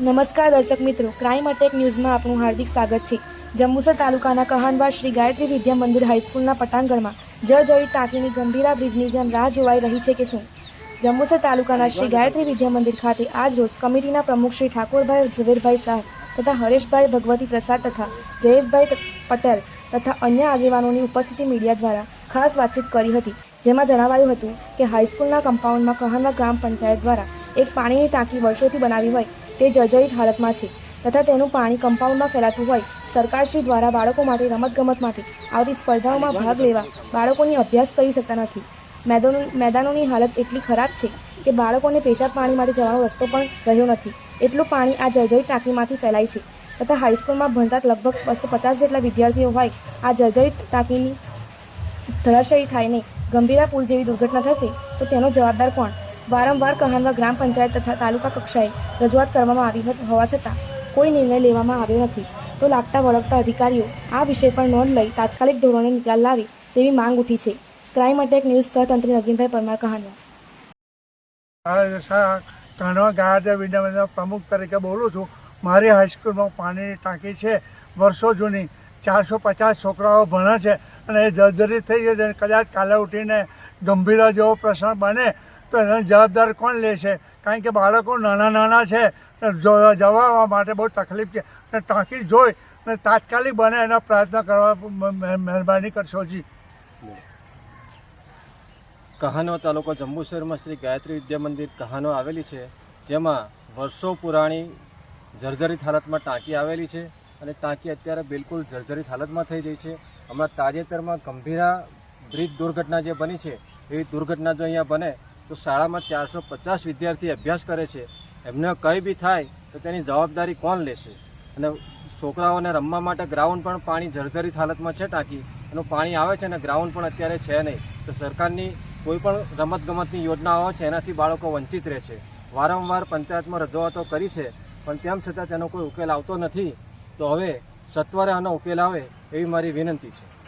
નમસ્કાર દર્શક મિત્રો, ક્રાઇમ અટેક ન્યૂઝમાં આપનું હાર્દિક સ્વાગત છે. જંબુસર તાલુકાના કહાનવાડ શ્રી ગાયત્રી વિદ્યા મંદિર હાઈસ્કૂલના પટાંગણમાં જળજળિત ટાંકીની ગંભીરા બ્રિજની જેમ રાહ જોવાઈ રહી છે કે શું? જંબુસર તાલુકાના શ્રી ગાયત્રી વિદ્યા મંદિર ખાતે આજ રોજ કમિટીના પ્રમુખ શ્રી ઠાકોરભાઈ ઝવેરભાઈ શાહ તથા હરેશભાઈ ભગવતી પ્રસાદ તથા જયેશભાઈ પટેલ તથા અન્ય આગેવાનોની ઉપસ્થિતિ મીડિયા દ્વારા ખાસ વાતચીત કરી હતી. જેમાં જણાવાયું હતું કે હાઈસ્કૂલના કમ્પાઉન્ડમાં કહાનવા ગ્રામ પંચાયત દ્વારા એક પાણીની ટાંકી વર્ષોથી બનાવી હોય તે જર્જરિત હાલતમાં છે તથા તેનું પાણી કમ્પાઉન્ડમાં ફેલાતું હોય, સરકારશ્રી દ્વારા બાળકો માટે રમતગમત માટે આવતી સ્પર્ધાઓમાં ભાગ લેવા બાળકોની અભ્યાસ કરી શકતા નથી. મેદાનો, મેદાનોની હાલત એટલી ખરાબ છે કે બાળકોને પેશાબ પાણી માટે જવાનો રસ્તો પણ રહ્યો નથી. એટલું પાણી આ જર્જરિત ટાંકીમાંથી ફેલાય છે તથા હાઈસ્કૂલમાં ભણતા લગભગ બસો પચાસ જેટલા વિદ્યાર્થીઓ હોય, આ જર્જરિત ટાંકીની ધરાશયી થાય નહીં ગંભીરા પુલ જેવી દુર્ઘટના થશે તો તેનો જવાબદાર કોણ? વારંવાર કહાનવા ગ્રામ પંચાયત તથા તાલુકા કક્ષાએ રજૂઆત કરવામાં આવી હોવા છતાં કોઈ નિર્ણય લેવામાં આવ્યો નથી. તો લાગતા વળગતા અધિકારીઓ આ વિષય પર નોંધ લઈ તાત્કાલિક ધોરણે નિકાલ લાવે તેવી માંગ ઉઠી છે. ક્રાઇમ અટેક ન્યૂઝ સહતંત્રી નગીનભાઈ પરમાર કહાનવા કાનવા ગાયત્રી વિદ્યામંદિરના પ્રમુખ તરીકે બોલું છું. મારી હાઈસ્કૂલમાં પાણીની ટાંકી છે. વર્ષો જૂની. ચારસો પચાસ છોકરાઓ ભણે છે અને એ જર્જરિત થઈ છે. કદાચ કાલે ઉઠીને ગંભીરા જેવો પ્રશ્ન બને તો એનો જવાબદાર કોણ લેશે કારણ કે બાળકો નાના નાના છે જવા માટે બહુ તકલીફ છે. અને ટાંકી જોઈ અને તાત્કાલિક બને એનો પ્રયત્ન કરવા મહેરબાની કરશો જી. કહાનો તાલુકો જંબુસરમાં શ્રી ગાયત્રી વિદ્યા મંદિર કહાનો આવેલી છે. જેમાં વર્ષો પુરાણી જર્જરિત હાલતમાં ટાંકી આવેલી છે અને ટાંકી અત્યારે બિલકુલ જર્જરિત હાલતમાં થઈ ગઈ છે. હમણાં તાજેતરમાં ગંભીરા બ્રિજ દુર્ઘટના જે બની છે એવી દુર્ઘટના જો અહીંયા બને તો શાળામાં ચારસો પચાસ વિદ્યાર્થી અભ્યાસ કરે છે. એમને કંઈ બી થાય તો તેની જવાબદારી કોણ લેશે? અને છોકરાઓને રમવા માટે ગ્રાઉન્ડ પણ પાણી જર્જરિત હાલતમાં છે ટાંકી. એનું પાણી આવે છે અને ગ્રાઉન્ડ પણ અત્યારે છે નહીં. તો સરકારની કોઈ પણ રમતગમતની યોજનાઓ છે એનાથી બાળકો વંચિત રહે છે. વારંવાર પંચાયતમાં રજૂઆતો કરી છે, પણ તેમ છતાં તેનો કોઈ ઉકેલ આવતો નથી. તો હવે સત્વરે આનો ઉકેલ આવે એવી મારી વિનંતી છે.